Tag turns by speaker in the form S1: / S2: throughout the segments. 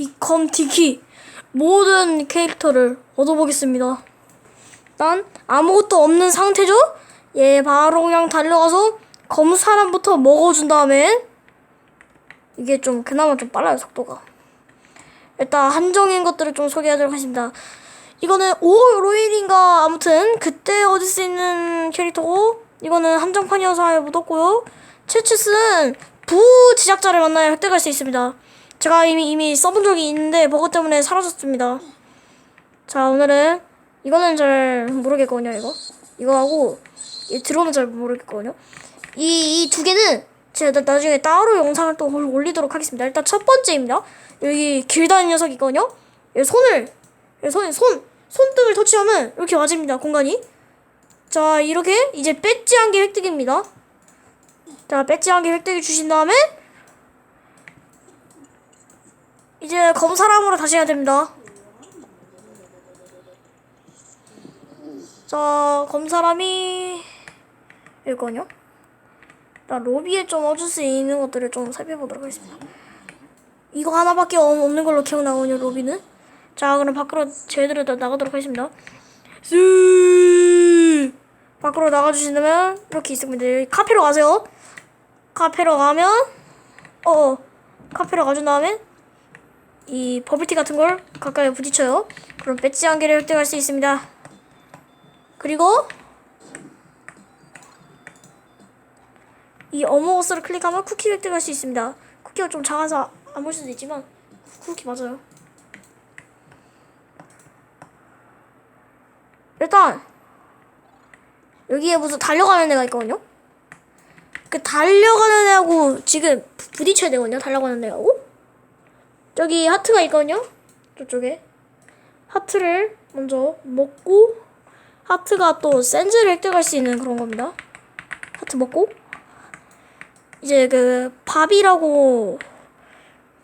S1: 비컴 디키 모든 캐릭터를 얻어보겠습니다. 일단 아무것도 없는 상태죠? 예, 바로 그냥 달려가서 검 사람부터 먹어준 다음에 이게 좀 그나마 좀 빨라요 속도가. 일단 한정인 것들을 좀 소개하도록 하겠습니다. 이거는 오 로일인가 아무튼 그때 얻을 수 있는 캐릭터고 이거는 한정판이어서 아예 묻었고요. 채츠는 부 제작자를 만나야 획득할 수 있습니다. 제가 이미 이미 써본 적이 있는데 버그 때문에 사라졌습니다. 자 오늘은 이거는 잘 모르겠거든요 이거 이거 하고 이 드론은 잘 모르겠거든요. 이 이 두 개는 제가 나- 나중에 따로 영상을 또 올- 올리도록 하겠습니다. 일단 첫 번째입니다. 여기 길다는 녀석이 있거든요. 이 손을 이 손, 손 손등을 터치하면 이렇게 맞습니다 공간이. 자 이렇게 이제 배지 한 개 획득입니다. 자 배지 한 개 획득해 주신 다음에 이제 검사람으로 다시 해야 됩니다. 자 검사람이 이거요. 나 로비에 좀 얻을 수 있는 것들을 좀 살펴보도록 하겠습니다. 이거 하나밖에 없- 없는 걸로 기억나거든요 로비는. 자 그럼 밖으로 또 나가도록 하겠습니다. 스 밖으로 나가주신다면 이렇게 있습니다. 여기 카페로 가세요. 카페로 가면 어 카페로 가준 다음에 이 버블티 같은 걸 가까이 부딪혀요. 그럼 배지 한 개를 획득할 수 있습니다. 그리고 이 어머거스를 클릭하면 쿠키 획득할 수 있습니다. 쿠키가 좀 작아서 안 볼 수도 있지만 쿠키 맞아요. 일단 여기에 무슨 달려가는 애가 있거든요. 그 달려가는 애하고 지금 부- 부딪혀야 되거든요. 달려가는 애하고 저기 하트가 있거든요. 저쪽에. 하트를 먼저 먹고 하트가 또 센즈를 획득할 수 있는 그런 겁니다. 하트 먹고. 이제 그 밥이라고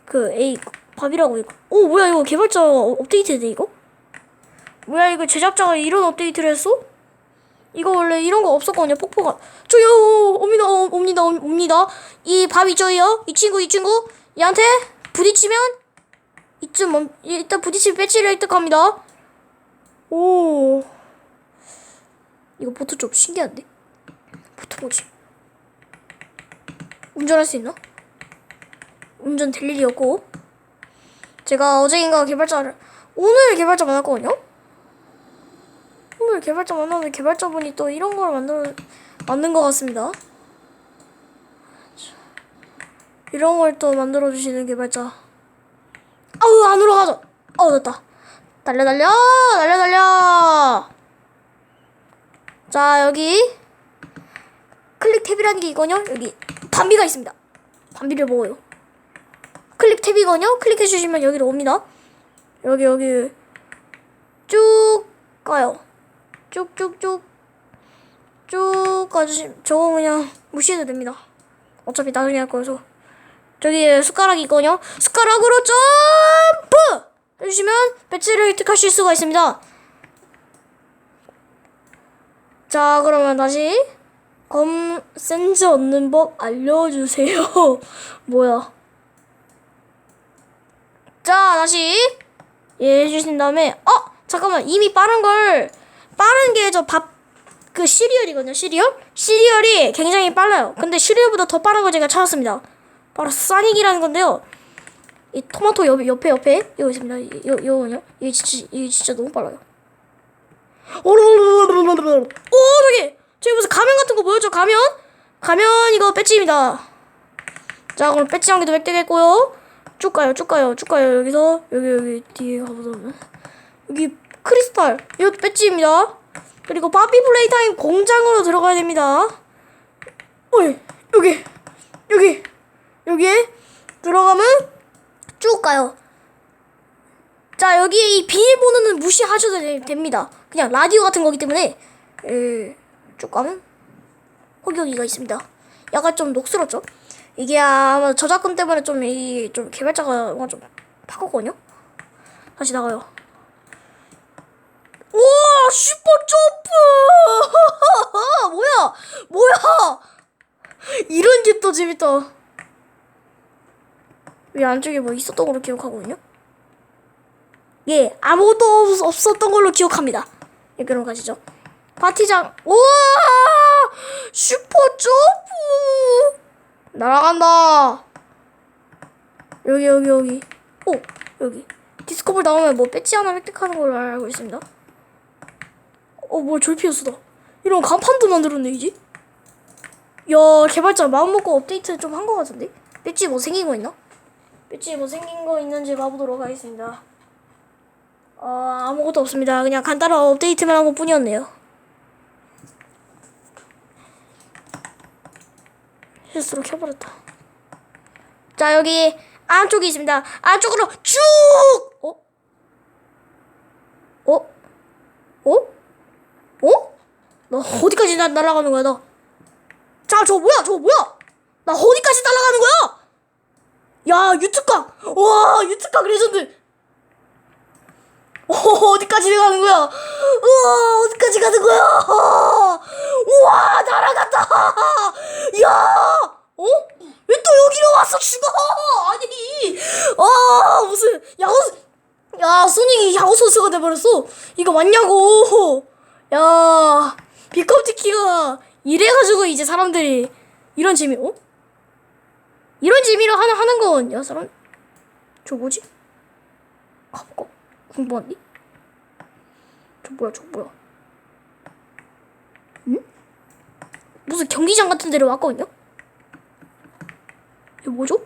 S1: 그 A 밥이라고 이거. 오 뭐야 이거 개발자 업데이트돼 이거? 뭐야 이거 제작자가 이런 업데이트를 했어? 이거 원래 이런 거 없었거든요 폭포가. 저요 옵니다 어, 옵니다 옵- 옵니다. 이 밥 있죠요? 이 친구 이 친구? 얘한테 부딪히면 이쯤 멈 일단 부딪히면 배치를 획득합니다 오 이거 보트 좀 신기한데 보트 뭐지 운전할 수 있나? 운전 될 일이 없고 제가 어제인가 개발자를 오늘 개발자 만났거든요. 오늘 개발자 만났는데 개발자분이 또 이런 걸 만들어 만든 것 같습니다. 이런 걸 또 만들어 주시는 개발자. 어 됐다. 달려 달려 달려 달려. 자 여기 클릭 탭이라는 게 이거요. 여기 밤비가 있습니다. 밤비를 먹어요. 클릭 탭이거든요. 클릭해 주시면 여기로 옵니다. 여기 여기 쭉 가요. 쭉쭉쭉 쭉 가주시. 저거 그냥 무시해도 됩니다. 어차피 나중에 할 거여서. 저기 숟가락이 있거든요. 숟가락으로 점프 해주시면 배지를 획득하실 수가 있습니다. 자 그러면 다시 검 센즈 얻는 법 알려주세요. 뭐야? 자 다시 예 해주신 다음에 어 잠깐만 이미 빠른 걸 빠른 게 저 밥 그 시리얼이거든요 시리얼 시리얼이 굉장히 빨라요 근데 시리얼보다 더 빠른 걸 제가 찾았습니다 바로 사닉이라는 건데요 이 토마토 옆, 옆에 옆에? 이거 있습니다. 이- 이거 이거요? 이게 진짜 이게 진짜 너무 빨라요. 오 저기! 저기 무슨 가면 같은 거 보여줘 가면? 가면 이거 배지입니다. 자 그럼 배지 한 개도 획득했고요. 쭉 가요 쭉 가요 쭉 가요. 여기서 여기 여기 뒤에 가보자면. 여기 크리스탈. 이거 배지입니다. 그리고 바비 플레이 타임 공장으로 들어가야 됩니다. 어이 여기 여기 여기에 들어가면 쭉 가요? 자 여기에 이 비밀번호는 무시하셔도 되- 됩니다. 그냥 라디오 같은 거기 때문에. 에, 쭉 가면 호기호기가 있습니다. 약간 좀 녹슬었죠? 이게 아마 저작권 때문에 좀 이 좀 개발자가 좀 바꿨거든요? 다시 나가요. 우와 슈퍼 점프! 뭐야? 뭐야? 이런 게 또 재밌다 이 안쪽에 뭐 있었던 걸로 기억하거든요 예, 아무것도 없, 없었던 걸로 기억합니다. 예, 그럼 가시죠. 파티장, 우와! 슈퍼 점프! 날아간다. 여기, 여기, 여기. 오, 여기. 디스커블 나오면 뭐 배지 하나 획득하는 걸로 알고 있습니다. 어, 뭐 졸피어스다. 이런 간판도 만들었네, 이제. 야, 개발자 마음먹고 업데이트 좀한거 같은데? 배지 뭐 생긴 거 있나? 배지 뭐 생긴 거 있는지 봐보도록 하겠습니다. 어, 아무것도 없습니다. 그냥 간단한 업데이트만 한 것 뿐이었네요. 실수로 켜버렸다. 자, 여기 안쪽이 있습니다. 안쪽으로 쭉! 어? 어? 어? 어? 나 어디까지 나, 날아가는 거야, 나? 자, 저거 뭐야? 저거 뭐야? 나 어디까지 날아가는 거야? 야, 유튜각! 와, 유튜각 레전드! 어, 어디까지 가는 거야? 우와, 어디까지 가는 거야? 우와, 날아갔다! 야! 어? 왜 또 여기로 와서 죽어? 아니, 아, 무슨, 야구, 야, 소닉이 야구 선수가 돼버렸어. 이거 맞냐고. 야, 비컴티키가 이래가지고 이제 사람들이 이런 재미, 어? 이런 재미로 하나 하는 거냐, 사람? 저 뭐지? 가볼까? 궁금한데? 저 뭐야, 저 뭐야? 응? 무슨 경기장 같은 데를 왔거든요? 이거 뭐죠?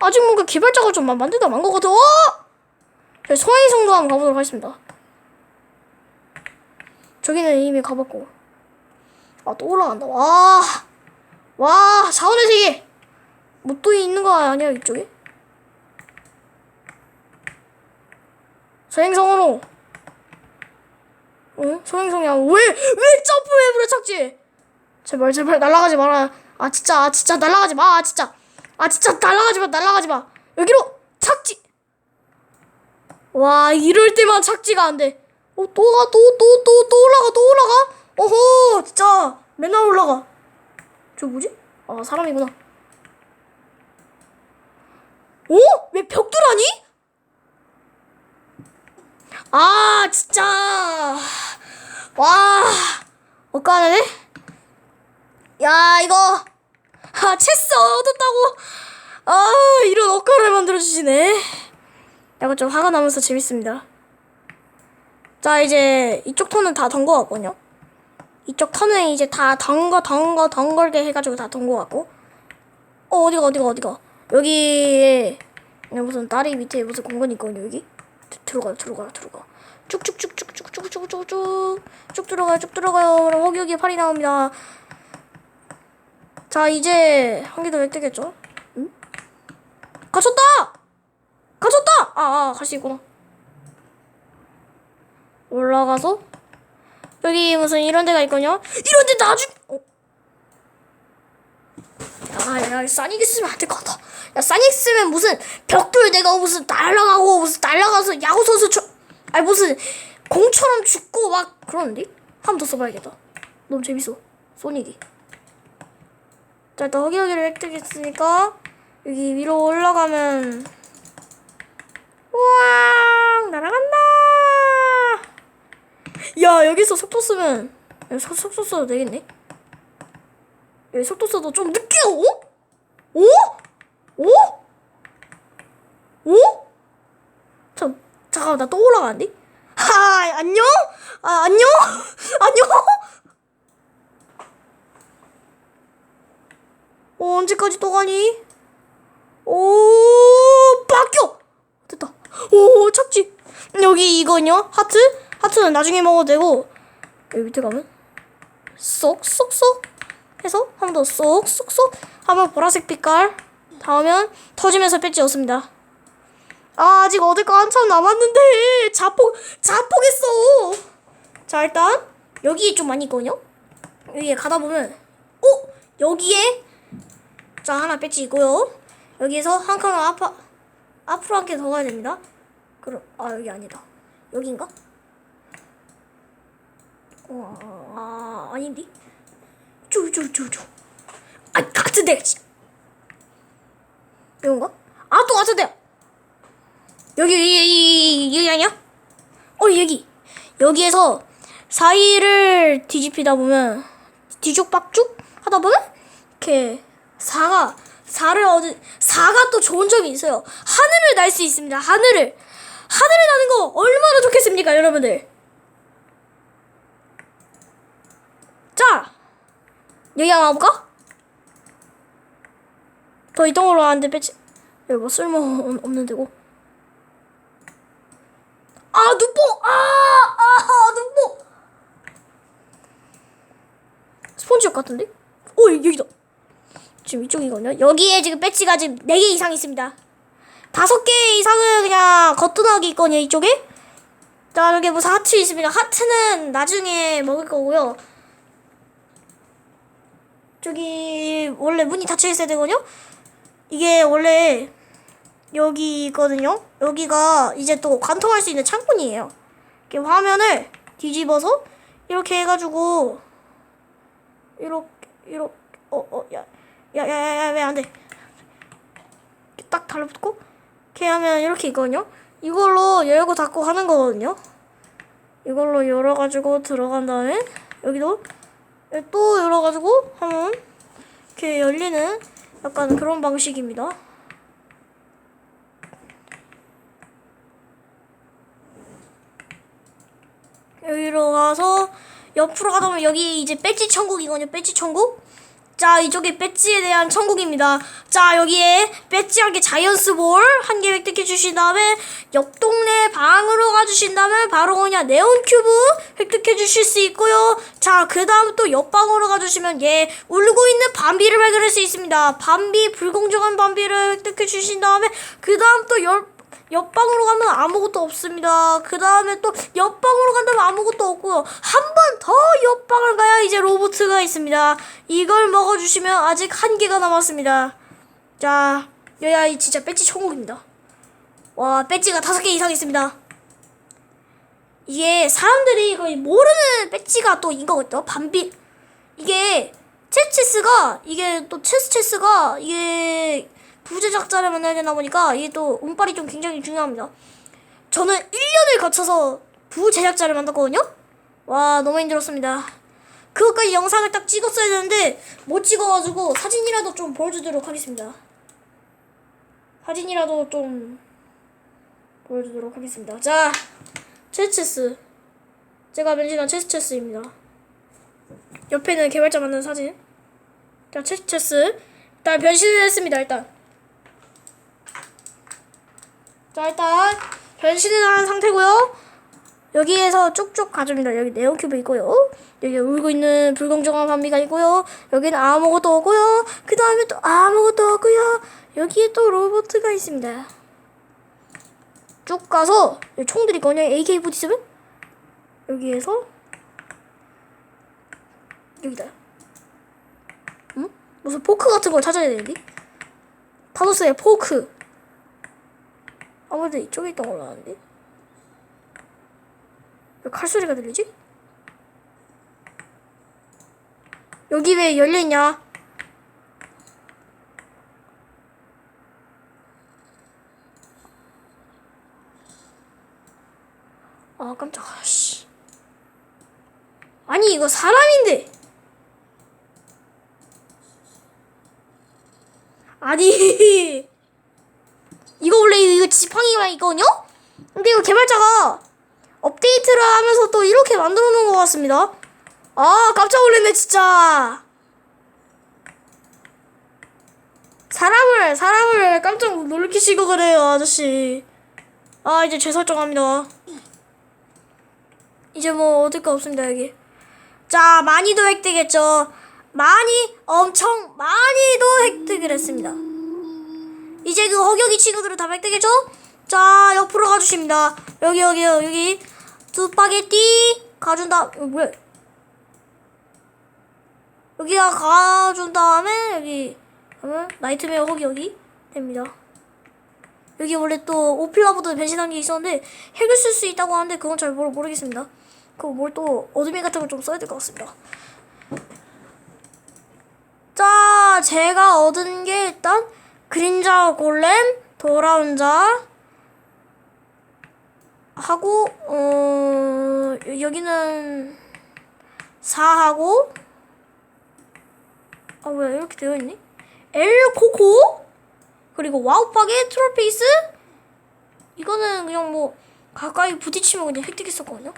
S1: 아직 뭔가 개발자가 좀 만- 만들다 만 것 같아. 어! 저희 소행성도 한번 가보도록 하겠습니다. 저기는 이미 가봤고. 아, 또 올라간다. 와. 와, 사원의 세계. 뭐또 있는 거 아니야, 이쪽에? 소행성으로. 응? 소행성이야. 왜, 왜 점프맵으로 찾지? 제발, 제발, 날아가지 마라. 아, 진짜, 아, 진짜, 날아가지 마. 아, 진짜. 아, 진짜, 날아가지 마, 날아가지 마. 여기로 착지. 와, 이럴 때만 착지가 안 돼. 어, 또 가, 또, 또, 또, 또 올라가, 또 올라가. 어허, 진짜, 맨날 올라가. 저 뭐지? 아, 사람이구나. 어? 왜 벽돌아니? 아, 진짜. 와, 엇가네? 야, 이거. 아, 체스 얻었다고. 아, 이런 엇가를 만들어주시네. 이거 좀 화가 나면서 재밌습니다. 자, 이제 이쪽 턴은 다 던 거 같거든요. 이쪽 턴은 이제 다 던거, 던거, 던걸게 해가지고 다던거 같고. 어, 어디가, 어디가, 어디가. 여기, 무슨 다리 밑에 무슨 공간이 있거든요, 여기. 들- 들어가요, 들어가요, 들어가. 쭉쭉쭉쭉쭉쭉쭉쭉쭉. 쭉 들어가요, 쭉 들어가요. 그럼 여기, 여기 팔이 나옵니다. 자, 이제 한 개 더 획득했죠? 응? 갇혔다! 갇혔다! 아, 아, 갈수 있구나. 올라가서 여기 무슨 이런 데가 있거든요. 이런 데 나중 어? 야, 야, 사닉 있으면 안 될 것 같아. 야, 사닉 쓰면 무슨 벽돌 내가 무슨 날아가고 무슨 날아가서 야구 선수 쳐, 아니 무슨 공처럼 죽고 막 그러는데? 한 번 더 써봐야겠다. 너무 재밌어. 소닉이. 자, 일단 허기허기를 획득했으니까 여기 위로 올라가면 우와 날아간다. 야 여기서 속도 쓰면 속, 속도 써도 되겠네. 여기 속도 써도 좀 늦게 오? 오? 오? 오? 참 잠깐만 나 또 올라가는데? 하이 안녕? 아 안녕? 안녕? 어, 언제까지 또 가니? 오 바뀌어 됐다. 오 착지 여기 이거요 하트 하트는 나중에 먹어도 되고 여기 밑에 가면 쏙쏙쏙 해서 한 번 더 쏙쏙쏙 하면 보라색 빛깔 닿으면 터지면서 배지 얻습니다. 아 아직 얻을 거 한참 남았는데 자폭 자폭했어. 자 일단 여기 좀 많이 있거든요. 여기에 가다 보면 어 여기에 자 하나 배지 있고요. 여기에서 한 칸을 앞 앞으로 한 개 더 가야 됩니다. 그럼 아 여기 아니다. 여긴가? 어, 아 아닌데? 저저저저 아 같은데 이건가? 아 또 같은데 여기 여기 여기, 여기 아니야? 어 여기 여기에서 사이를 뒤집히다 보면 뒤죽박죽 하다 보면 이렇게 사가 사를 얻은 사가 또 좋은 점이 있어요. 하늘을 날 수 있습니다. 하늘을 하늘을 나는 거 얼마나 좋겠습니까, 여러분들? 자 여기 한번 가볼까? 더 이동으로 하는데 배치 여기 뭐 쓸모 없는 데고. 아 눈뽕! 아아 눈뽕! 스폰지역 같은데? 오 여기다. 지금 이쪽이거든요 여기에 지금 배치가 지금 4개 이상 있습니다. 5개 이상은 그냥 거뜬하게 있거든요 이쪽에. 자 여기 무슨 하트 있습니다. 하트는 나중에 먹을 거고요 저기 원래 문이 닫혀 있어야 되거든요 이게 원래 여기 있거든요. 여기가 이제 또 관통할 수 있는 창문이에요. 이렇게 화면을 뒤집어서 이렇게 해가지고 이렇게 이렇게 어어야야 야 야 야 왜 안 돼? 딱 달라붙고 이렇게 하면 이렇게 있거든요. 이걸로 열고 닫고 하는 거거든요. 이걸로 열어가지고 들어간 다음에 여기도 또 열어가지고 하면 이렇게 열리는 약간 그런 방식입니다. 여기로 가서 옆으로 가다 보면 여기 이제 배지 천국이거든요. 배지 천국. 자, 이쪽에 배지에 대한 천국입니다. 자, 여기에 배지 한 개 자이언스 볼 한 개 획득해 주신 다음에 옆 동네 방으로 가주신 다음에 바로 그냥 네온 큐브 획득해 주실 수 있고요. 자, 그 다음 또 옆 방으로 가주시면 얘 울고 있는 밤비를 발견할 수 있습니다. 밤비, 불공정한 밤비를 획득해 주신 다음에 그 다음 또 옆, 옆방으로 가면 아무것도 없습니다. 그 다음에 또 옆방으로 간다면 아무것도 없고요. 한 번 더 옆방을 가야 이제 로보트가 있습니다. 이걸 먹어주시면 아직 한 개가 남았습니다. 자, 여기가 이 진짜 배지 천국입니다. 와, 배지가 다섯 개 이상 있습니다. 이게 사람들이 거의 모르는 배지가 또 이거거든요. 반비. 이게 체스 체스가 이게 또 체스 체스가 이게 부제작자를 만나야 되나 보니까 이게 또 운빨이 좀 굉장히 중요합니다. 저는 1년을 거쳐서 부제작자를 만났거든요. 와 너무 힘들었습니다. 그것까지 영상을 딱 찍었어야 되는데 못 찍어가지고 사진이라도 좀 보여주도록 하겠습니다. 사진이라도 좀 보여주도록 하겠습니다. 자, 체스체스. 제가 변신한 체스체스입니다. 옆에는 개발자 만든 사진. 자, 체스체스. 일단 변신을 했습니다, 일단. 자, 일단 변신을 한 상태고요. 여기에서 쭉쭉 가줍니다. 여기 네온 큐브 있고요. 여기 울고 있는 불공정한 반미가 있고요. 여기는 아무것도 없고요. 그 다음에 또 아무것도 없고요. 여기에 또 로봇가 있습니다. 쭉 가서 총들이 있거든요. AK47 여기에서 여기다. 응? 무슨 포크 같은 걸 찾아야 되는데? 타노스의 포크. 아무래도 이쪽에 있던 걸로 아는데. 왜 칼소리가 들리지? 여기 왜 열려있냐? 아 깜짝아 씨 아니 이거 사람인데 아니 지팡이만 있거든요? 근데 이거 개발자가 업데이트를 하면서 또 이렇게 만들어 놓은 것 같습니다. 아, 깜짝 놀랐네, 진짜. 사람을, 사람을 깜짝 놀리시고 그래요, 아저씨. 아, 이제 재설정합니다. 이제 뭐 얻을 거 없습니다, 여기. 자, 많이도 획득했죠. 많이, 엄청 많이도 획득을 했습니다. 이제 그 허경이 친구들은 다 획득했죠? 자, 옆으로 가주십니다. 여기, 여기, 여기. 스파게티 가준 다음, 이거 뭐야? 여기가 가준 다음에, 여기, 그러면 나이트메어 허기 여기 됩니다. 여기 원래 또 오필라보드 변신한 게 있었는데 핵을 쓸 수 있다고 하는데 그건 잘 모르, 모르겠습니다. 그거 뭘 또 어둠이 같은 걸 좀 써야 될 것 같습니다. 자, 제가 얻은 게 일단 그림자 골렘, 돌아온 자, 하고 어 여기는 4하고 아왜 이렇게 되어 있니? L 코코 그리고 와우파게 트롤페이스 이거는 그냥 뭐 가까이 부딪히면 그냥 획득했었거든요.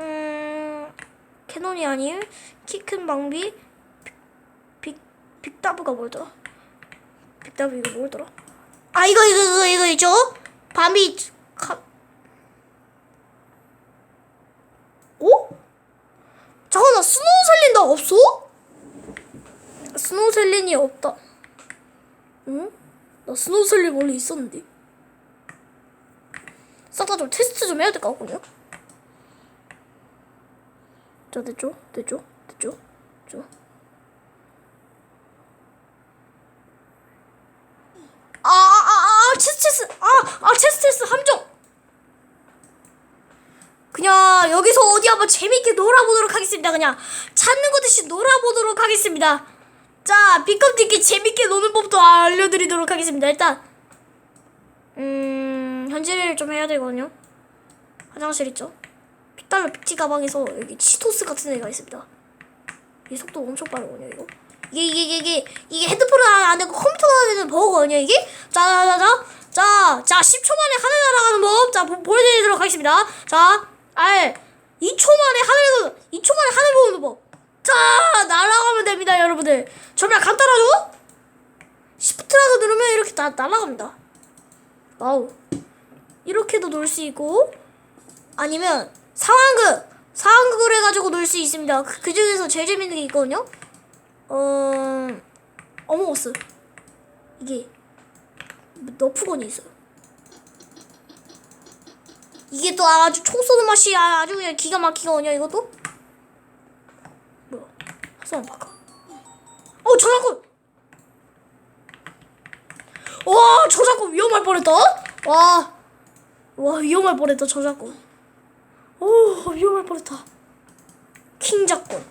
S1: 음 캐논이 아닌 키 큰 방비 빅 빅다브가 뭐더라? 빅다브 이거 뭐더라? 아 이거 이거 이거 이거 있죠? 밤이 가... 오? 잠깐 나 스노우 셀린다 없어? 스노우 셀린이 없다. 응? 나 스노우 셀린 원래 있었는데. 싹다 좀 테스트 좀 해야 될 것 같거든요. 자 됐죠? 됐죠? 됐죠? 됐죠? 아, 아, 아, 아, 체스, 체스, 아, 아, 체스, 체스, 함정. 그냥 여기서 어디 한번 재밌게 놀아보도록 하겠습니다. 그냥 찾는 것 없이 놀아보도록 하겠습니다. 자, 비컴티키 재밌게 노는 법도 알려드리도록 하겠습니다. 일단, 음, 현질을 좀 해야 되거든요. 화장실 있죠? 픽달러 픽티 가방에서 여기 치토스 같은 애가 있습니다. 이 속도 엄청 빠르거든요, 이거. 이게 이게 이게 이게, 이게 핸드폰은 안 되고 컴퓨터가 되는 버거거든요, 이게. 자, 자, 자, 자, 자, 10초 만에 하늘 날아가는 법, 자, 보, 보여드리도록 하겠습니다. 자, 알, 2초 만에 하늘, 2초 만에 하늘 보는 법. 자, 날아가면 됩니다, 여러분들. 정말 간단하죠? 시프트라고 누르면 이렇게 다 날아갑니다. 와우. 이렇게도 놀 수 있고, 아니면 상황극, 상황극을 해가지고 놀 수 있습니다. 그, 그 중에서 제일 재밌는 게 있거든요. 어, 어몽어스. 이게 너프건이 있어요. 이게 또 아주 총 쏘는 맛이 아- 아주 그냥 기가 막히거든요. 이것도. 뭐야? 하수만 바꿔. 어, 저작권. 와, 저작권 위험할 뻔했다. 와, 와 위험할 뻔했다. 저작권. 오, 위험할 뻔했다. 킹 작권.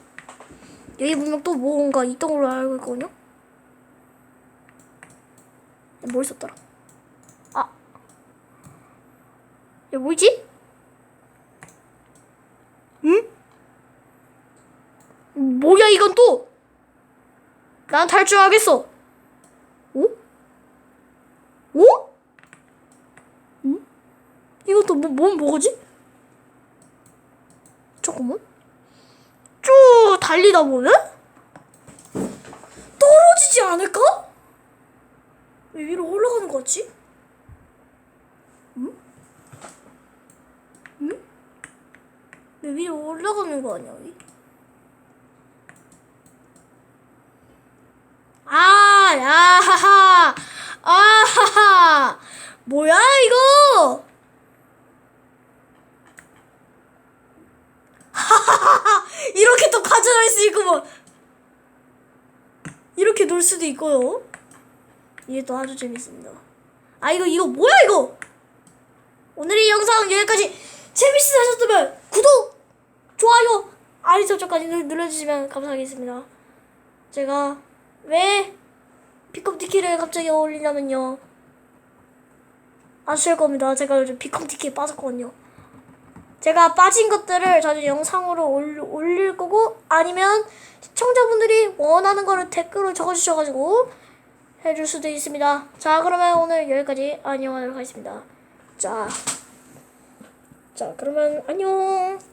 S1: 여기 분명 또 뭔가 있던 걸로 알고 있거든요. 뭘 썼더라? 아, 야 뭐지? 응? 뭐야 이건 또? 난 탈출하겠어. 오? 오? 응? 또 뭐, 뭔 뭐지? 잠깐만. 쭉 달리다 보면 떨어지지 않을까? 왜 위로 올라가는 거 같지? 응? 응? 왜 위로 올라가는 거 아니야? 여기? 아, 야하하, 아하하, 뭐야 이거? 이렇게 또 가져갈 수 있구먼. 이렇게 놀 수도 있고요. 이게 또 아주 재밌습니다. 아 이거 이거 뭐야 이거? 오늘의 영상 여기까지 재밌으셨다면 구독, 좋아요, 알림 설정까지 누- 눌러주시면 감사하겠습니다. 제가 왜 피컴 티키를 갑자기 어울리냐면요. 아실 겁니다. 제가 요즘 피컴 티키에 빠졌거든요. 제가 빠진 것들을 자주 영상으로 올, 올릴 거고 아니면 시청자분들이 원하는 거를 댓글로 적어주셔가지고 해줄 수도 있습니다. 자 그러면 오늘 여기까지 안녕하도록 하겠습니다. 자, 자 그러면 안녕.